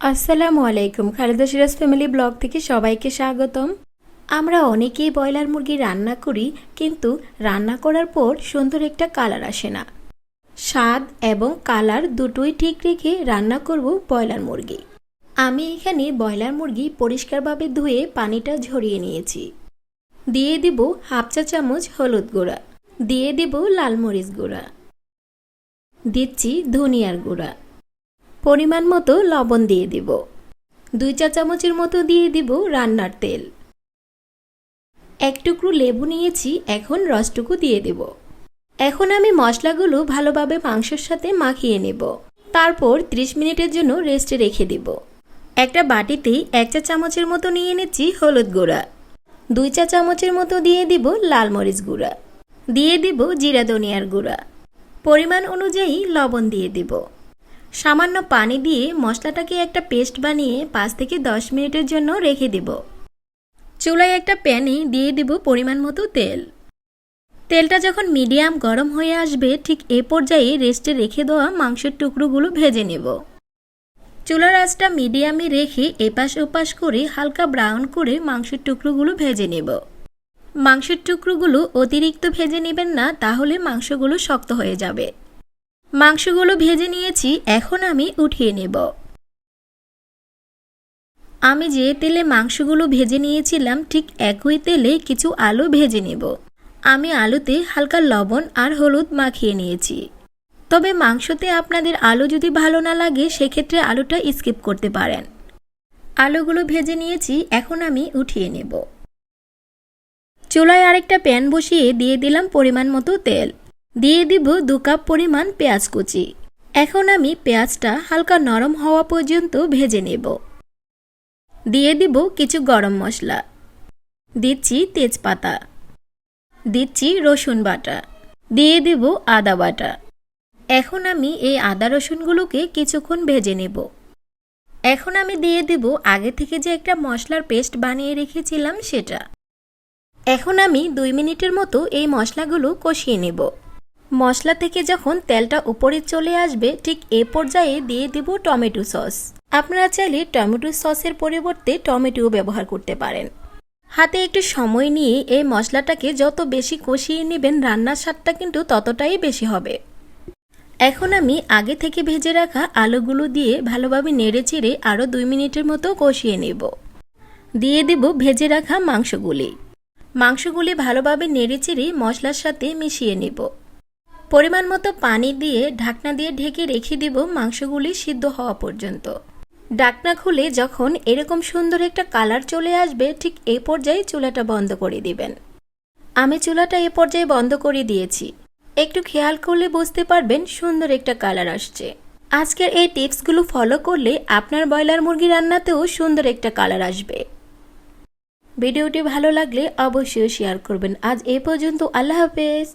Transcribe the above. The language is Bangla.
আসসালামু আলাইকুম, খালেদা সিরাজ ফ্যামিলি ব্লগ থেকে সবাইকে স্বাগতম। আমরা অনেকেই ব্রয়লার মুরগি রান্না করি, কিন্তু রান্না করার পর সুন্দর একটা কালার আসে না। স্বাদ এবং কালার দুটোই ঠিক রেখে রান্না করব ব্রয়লার মুরগি। আমি এখানে ব্রয়লার মুরগি পরিষ্কারভাবে ধুয়ে পানিটা ঝরিয়ে নিয়েছি। দিয়ে দিব হাফ চা চামচ হলুদ গুঁড়া। দিয়ে দিব লাল মরিচ গুঁড়া। দিচ্ছি ধনিয়ার গুঁড়া। পরিমাণ মতো লবণ দিয়ে দিব। দুই চা চামচের মতো দিয়ে দিব রান্নার তেল। এক টুকরো লেবু নিয়েছি, এখন রসটুকু দিয়ে দেব। এখন আমি মশলাগুলো ভালোভাবে মাংসের সাথে মাখিয়ে নেব। তারপর 30 মিনিটের জন্য রেস্টে রেখে দিব। একটা বাটিতে এক চা চামচের মতো নিয়ে নিচ্ছি হলুদ গুঁড়া। দুই চা চামচের মতো দিয়ে দিব লাল মরিচ গুঁড়া। দিয়ে দিব জিরা ধনিয়ার গুঁড়া। পরিমাণ অনুযায়ী লবণ দিয়ে দিব। সামান্য পানি দিয়ে মশলাটাকে একটা পেস্ট বানিয়ে পাঁচ থেকে দশ মিনিটের জন্য রেখে দিব। চুলায় একটা প্যানে দিয়ে দিব পরিমাণ মতো তেল। তেলটা যখন মিডিয়াম গরম হয়ে আসবে, ঠিক এ পর্যায়ে রেস্টে রেখে দেওয়া মাংসের টুকরোগুলো ভেজে নেব। চুলার আঁচটা মিডিয়ামে রেখে এপাশ ওপাশ করে হালকা ব্রাউন করে মাংসের টুকরোগুলো ভেজে নেব। মাংসের টুকরোগুলো অতিরিক্ত ভেজে নেবেন না, তাহলে মাংসগুলো শক্ত হয়ে যাবে। মাংসগুলো ভেজে নিয়েছি, এখন আমি উঠিয়ে নেব। আমি যে তেলে মাংসগুলো ভেজে নিয়েছিলাম, ঠিক একই তেলে কিছু আলু ভেজে নেব। আমি আলুতে হালকা লবণ আর হলুদ মাখিয়ে নিয়েছি। তবে মাংসতে আপনাদের আলু যদি ভালো না লাগে, সেক্ষেত্রে আলুটা স্কিপ করতে পারেন। আলুগুলো ভেজে নিয়েছি, এখন আমি উঠিয়ে নেব। চুলায় আরেকটা প্যান বসিয়ে দিয়ে দিলাম পরিমাণ মতো তেল। দিয়ে দিব দু কাপ পরিমাণ পেঁয়াজ কুচি। এখন আমি পেঁয়াজটা হালকা নরম হওয়া পর্যন্ত ভেজে নেব। দিয়ে দিব কিছু গরম মশলা। দিচ্ছি তেজপাতা। দিচ্ছি রসুন বাটা। দিয়ে দিব আদা বাটা। এখন আমি এই আদা রসুনগুলোকে কিছুক্ষণ ভেজে নেব। এখন আমি দিয়ে দেব আগে থেকে যে একটা মশলার পেস্ট বানিয়ে রেখেছিলাম সেটা। এখন আমি দুই মিনিটের মতো এই মশলাগুলো কষিয়ে নেব। মশলা থেকে যখন তেলটা উপরে চলে আসবে, ঠিক এ পর্যায়ে দিয়ে দেব টমেটো সস। আপনারা চাইলে টমেটো সসের পরিবর্তে টমেটোও ব্যবহার করতে পারেন। হাতে একটু সময় নিয়ে এই মশলাটাকে যত বেশি কষিয়ে নেবেন, রান্নার স্বাদটা কিন্তু ততটাই বেশি হবে। এখন আমি আগে থেকে ভেজে রাখা আলুগুলো দিয়ে ভালোভাবে নেড়ে চেড়ে আরও দুই মিনিটের মতো কষিয়ে নেব। দিয়ে দেব ভেজে রাখা মাংসগুলি। মাংসগুলি ভালোভাবে নেড়ে চেড়ে মশলার সাথে মিশিয়ে নেব। পরিমাণ মতো পানি দিয়ে ঢাকনা দিয়ে ঢেকে রেখে দিব মাংসগুলি সিদ্ধ হওয়া পর্যন্ত। ঢাকনা খুলে যখন এরকম সুন্দর একটা কালার চলে আসবে, ঠিক এ পর্যায়ে চুলাটা বন্ধ করে দিবেন। আমি চুলাটা এ পর্যায়ে বন্ধ করে দিয়েছি। একটু খেয়াল করলে বুঝতে পারবেন সুন্দর একটা কালার আসছে। আজকের এই টিপসগুলো ফলো করলে আপনার ব্রয়লার মুরগি রান্নাতেও সুন্দর একটা কালার আসবে। ভিডিওটি ভালো লাগলে অবশ্যই শেয়ার করবেন। আজ এ পর্যন্ত আল্লাহ হাফেজ।